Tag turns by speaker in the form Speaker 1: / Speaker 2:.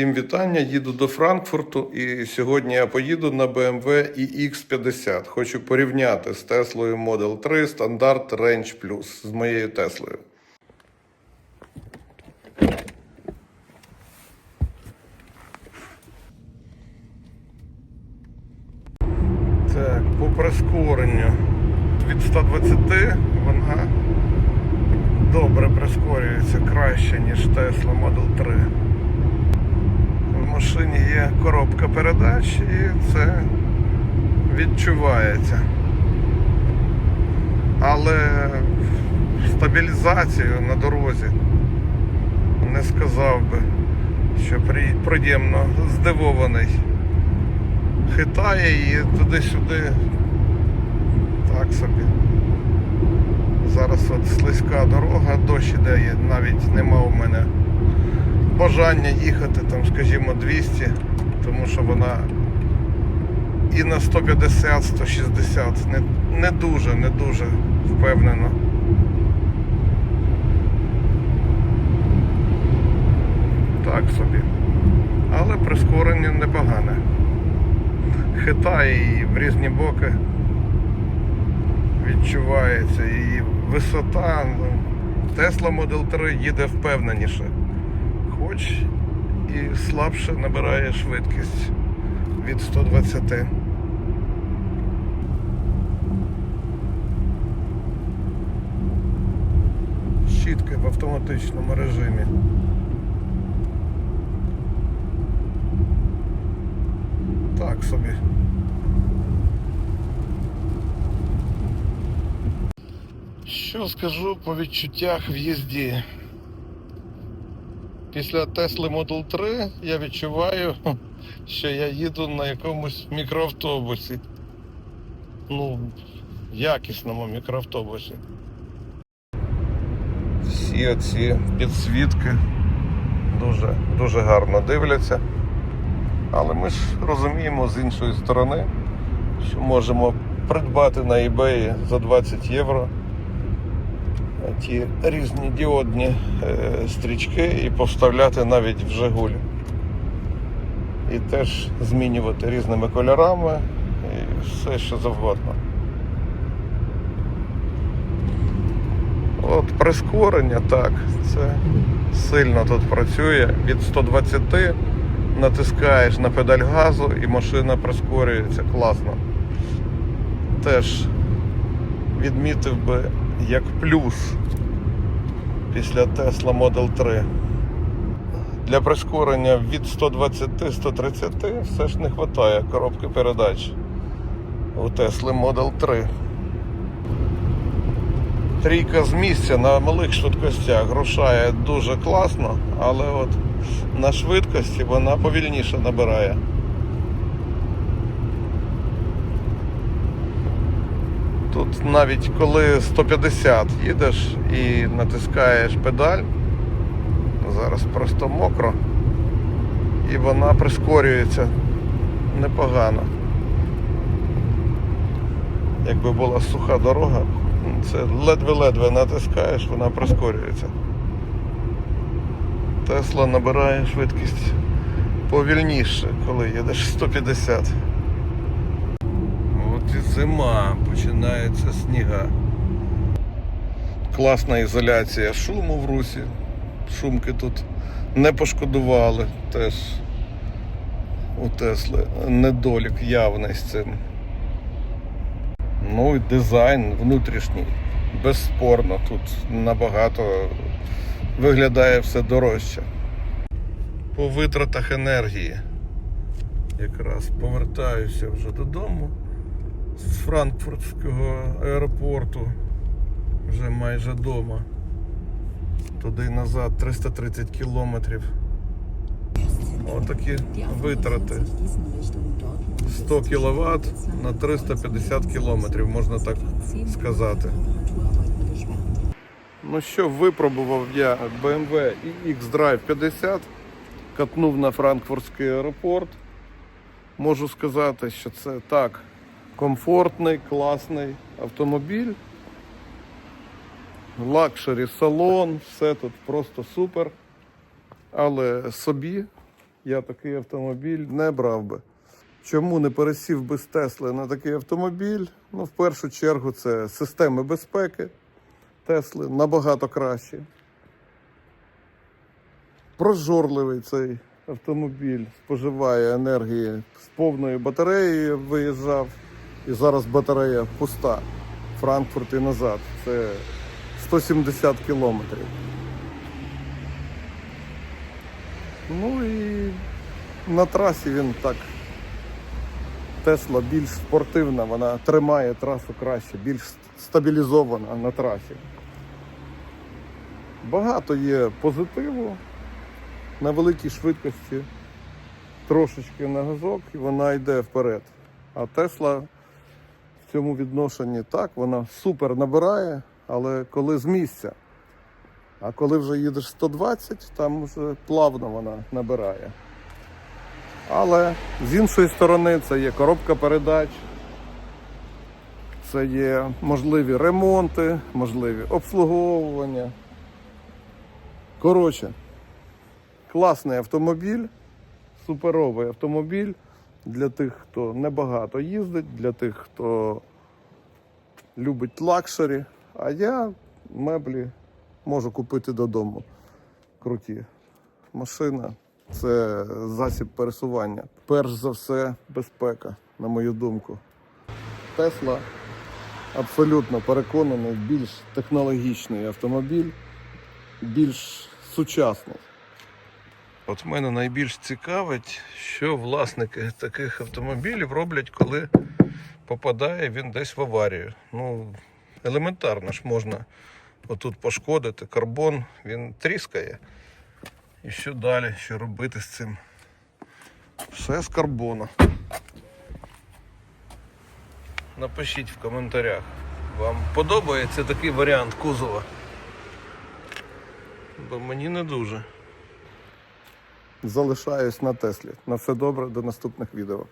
Speaker 1: Всім вітання. Їду до Франкфурту і сьогодні я поїду на BMW iX50. Хочу порівняти з Теслою Model 3 стандарт Range Plus з моєю Теслою. Так, по прискоренню від 120 вона добре прискорюється краще, ніж Tesla Model 3. Коробка передач і це відчувається. Але стабілізацію на дорозі не сказав би, що приємно здивований. Хитає її туди-сюди. Так собі. Зараз от слизька дорога, дощ іде, навіть нема у мене бажання їхати там, скажімо, 200, тому що вона і на 150, 160 не, не дуже, не дуже впевнено. Так собі. Але прискорення непогане. Хитає її в різні боки відчувається її висота. ну, Tesla Model 3 їде впевненіше, хоч і слабше набирає швидкість від 120. Щітки в автоматичному режимі. Так собі. Що скажу по відчуттях в їзді? Після Tesla Model 3 я відчуваю, що я їду на якомусь мікроавтобусі. Ну, якісному мікроавтобусі. Всі оці підсвітки дуже, дуже гарно дивляться. Але ми ж розуміємо з іншої сторони, що можемо придбати на eBay за 20 євро ті різні діодні е, стрічки і поставляти навіть в Жигуль. І теж змінювати різними кольорами і все що завгодно. От прискорення, так, це сильно тут працює. Від 120 натискаєш на педаль газу і машина прискорюється класно. Теж відмітив би як плюс після Tesla Model 3. Для прискорення від 120-130 все ж не вистачає коробки передач у Tesla Model 3. Трійка з місця на малих швидкостях рушає дуже класно, але от на швидкості вона повільніше набирає. Тут навіть коли 150 їдеш і натискаєш педаль, зараз просто мокро, і вона прискорюється непогано. Якби була суха дорога, це ледве-ледве натискаєш, вона прискорюється. Тесла набирає швидкість повільніше, коли їдеш 150. Зима, починається сніга. Класна ізоляція шуму в русі. Шумки тут не пошкодували теж у Тесли. Недолік явний з цим. Ну і дизайн внутрішній. Безспорно, тут набагато виглядає все дорожче. По витратах енергії. Якраз повертаюся вже додому з Франкфуртського аеропорту. Вже майже вдома. Туди і назад 330 кілометрів. Отакі витрати. 100 кВт на 350 кілометрів, можна так сказати. Ну що, випробував я BMW X-Drive 50, катнув на Франкфуртський аеропорт. Можу сказати, що це так комфортний, класний автомобіль. Лакшері салон, все тут просто супер. Але собі я такий автомобіль не брав би. Чому не пересів без Тесли на такий автомобіль? Ну, в першу чергу, це системи безпеки Тесли набагато кращі. Прожорливий цей автомобіль споживає енергії з повною батареєю виїжджав, і зараз батарея пуста. Франкфурт і назад. Це 170 кілометрів. Ну і на трасі він так. Тесла більш спортивна, вона тримає трасу краще, більш стабілізована на трасі. Багато є позитиву на великій швидкості, трошечки на газок, і вона йде вперед. А Тесла цьому відношенні так, вона супер набирає, але коли з місця. А коли вже їдеш 120, там вже плавно вона набирає. Але з іншої сторони це є коробка передач, це є можливі ремонти, можливі обслуговування. Коротше, класний автомобіль, суперовий автомобіль для тих, хто небагато їздить, для тих, хто любить лакшері. А я меблі можу купити додому. Круті. Машина це засіб пересування. Перш за все, безпека, на мою думку. Тесла абсолютно переконаний, більш технологічний автомобіль, більш сучасний. От мене найбільш цікавить, що власники таких автомобілів роблять, коли попадає він десь в аварію. Ну, елементарно ж можна отут пошкодити. Карбон він тріскає. І що далі? Що робити з цим? Все з карбону. Напишіть в коментарях. Вам подобається такий варіант кузова? Бо мені не дуже. Залишаюсь на Теслі. На все добре, до наступних відео.